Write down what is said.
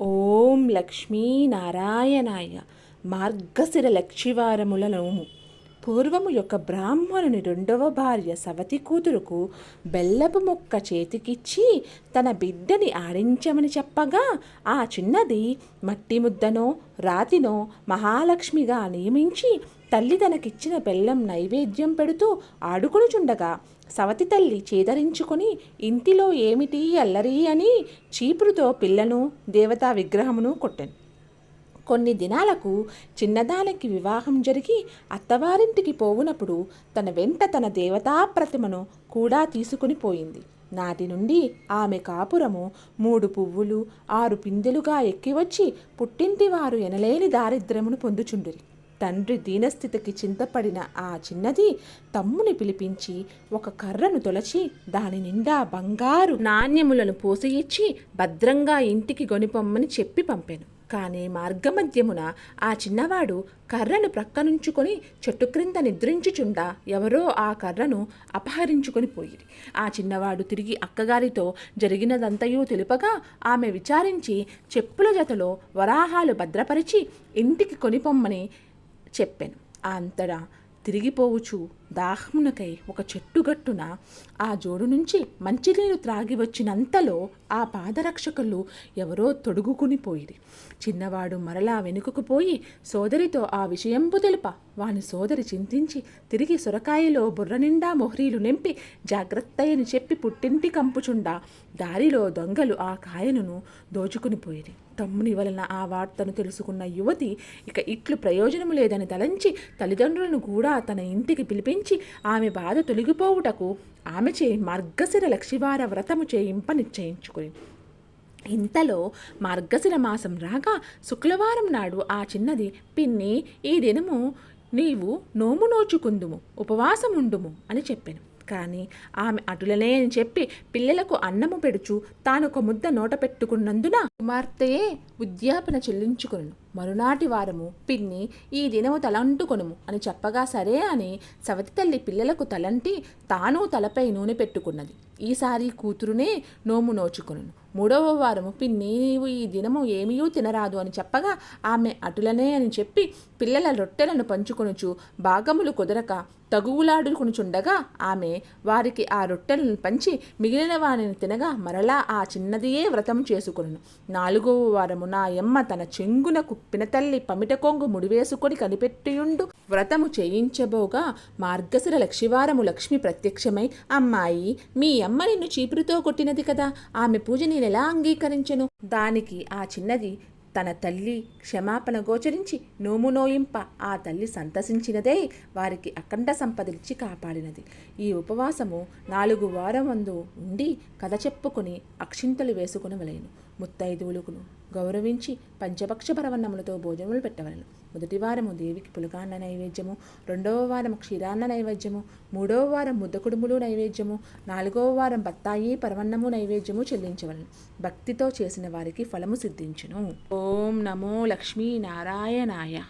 ఓం లక్ష్మీనారాయణాయ మార్గశిర లక్షివారముల నోము. పూర్వము యొక్క బ్రాహ్మణుని రెండవ భార్య సవతి కూతురుకు బెల్లపు మొక్క చేతికిచ్చి తన బిడ్డని ఆడించమని చెప్పగా ఆ చిన్నది మట్టి ముద్దనో రాతినో మహాలక్ష్మిగా నియమించి తల్లి తనకిచ్చిన బెల్లం నైవేద్యం పెడుతూ ఆడుకొనుచుండగా సవతి తల్లి చేదరించుకొని ఇంటిలో ఏమిటి అల్లరి అని చీపురుతో పిల్లను దేవతా విగ్రహమును కొట్టెను. కొన్ని దినాలకు చిన్నదానికి వివాహం జరిగి అత్తవారింటికి పోవునప్పుడు తన వెంట తన దేవతా ప్రతిమను కూడా తీసుకుని పోయింది. నాటి నుండి ఆమె కాపురము మూడు పువ్వులు ఆరు పిందెలుగా ఎక్కివచ్చి పుట్టింటి వారు ఎనలేని దారిద్ర్యమును పొందుచుండిరి. తండ్రి దీనస్థితికి చింతపడిన ఆ చిన్నది తమ్ముని పిలిపించి ఒక కర్రను తొలచి దాని నిండా బంగారు నాణ్యములను పోసి ఇచ్చి భద్రంగా ఇంటికి గొనిపొమ్మని చెప్పి పంపాను. కానీ మార్గమధ్యమున ఆ చిన్నవాడు కర్రను ప్రక్కనుంచుకొని చెట్టు క్రింద నిద్రించుచుండా ఎవరో ఆ కర్రను అపహరించుకొని పోయిరి. ఆ చిన్నవాడు తిరిగి అక్కగారితో జరిగినదంతయూ తెలుపగా ఆమె విచారించి చెప్పుల జతలో వరాహాలు భద్రపరిచి ఇంటికి కొనిపొమ్మని చెప్పాను. అంతటా తిరిగిపోవచ్చు దాహమునకై ఒక చెట్టుగట్టున ఆ జోడు నుంచి మంచినీరు త్రాగి వచ్చినంతలో ఆ పాదరక్షకులు ఎవరో తొడుగుకుని పోయిరి. చిన్నవాడు మరలా వెనుకకు పోయి సోదరితో ఆ విషయంబు తెలుప. వాని సోదరి చింతించి తిరిగి సొరకాయలో బుర్ర నిండా మొహరీలు నింపి జాగ్రత్తయని చెప్పి పుట్టింటి కంపుచుండా. దారిలో దొంగలు ఆ కాయను దోచుకుని పోయిరి. తమ్ముని వలన ఆ వార్తను తెలుసుకున్న యువతి ఇక ఇట్లు ప్రయోజనము లేదని తలంచి తల్లిదండ్రులను కూడా తన ఇంటికి పిలిపించి ఆమె బాధ తొలగిపోవుటకు ఆమె చే మార్గశిర లక్షివార వ్రతము చేయింప నిశ్చయించుకుని. ఇంతలో మార్గశిర మాసం రాగా శుక్రవారం నాడు ఆ చిన్నది పిన్ని ఈ దినము నీవు నోము నోచుకుందుము ఉపవాసముండుము అని చెప్పాను. కానీ ఆమె అటులనే అని చెప్పి పిల్లలకు అన్నము పెడుచు తాను ఒక ముద్ద నోట పెట్టుకున్నందున కుమార్తెయే ఉద్యాపన చెల్లించుకును మరునాటి వారము పిన్ని ఈ దినము తలంటుకొనుము. అని చెప్పగా సరే అని సవతి తల్లి పిల్లలకు తలంటి తాను తలపై నూనె పెట్టుకున్నది. ఈసారి కూతురునే నోము నోచుకును మూడవ వారము పిన్ని నీవు ఈ దినము ఏమీయూ తినరాదు అని చెప్పగా ఆమె అటులనే అని చెప్పి పిల్లల రొట్టెలను పంచుకొనుచు భాగములు కుదరక తగువులాడుకునుచుండగా ఆమె వారికి ఆ రొట్టెలను పంచి మిగిలిన వారిని తినగా మరలా ఆ చిన్నదియే వ్రతం చేసుకును నాలుగవ వారము నా యమ్మ తన చెంగునకు పినతల్లి పమిట కొంగు ముడివేసుకొని కనిపెట్టియుండు. వ్రతము చేయించబోగా మార్గశిర లక్షివారము లక్ష్మి ప్రత్యక్షమై అమ్మాయి మీ అమ్మ నిన్ను చీపురుతో కొట్టినది కదా ఆమె పూజ నేనెలా అంగీకరించను దానికి ఆ చిన్నది తన తల్లి క్షమాపణ గోచరించి నోము నోయింప ఆ తల్లి సంతసించినదే వారికి అఖండ సంపదలిచ్చి కాపాడినది. ఈ ఉపవాసము నాలుగు వారం వందు ఉండి కథ చెప్పుకుని అక్షింతలు వేసుకునవలేను. ముత్తైదువులకును గౌరవించి పంచపక్ష పరవన్నములతో భోజనములు పెట్టవలను. మొదటి వారము దేవికి పులకాన్న నైవేద్యము రెండవ వారం క్షీరాన్న నైవేద్యము మూడవ వారం ముద్దకుడుములు నైవేద్యము నాలుగవ వారం బత్తాయి పరవన్నము నైవేద్యము చెల్లించవలను. భక్తితో చేసిన వారికి ఫలము సిద్ధించును. ఓం నమో లక్ష్మీ నారాయణాయ.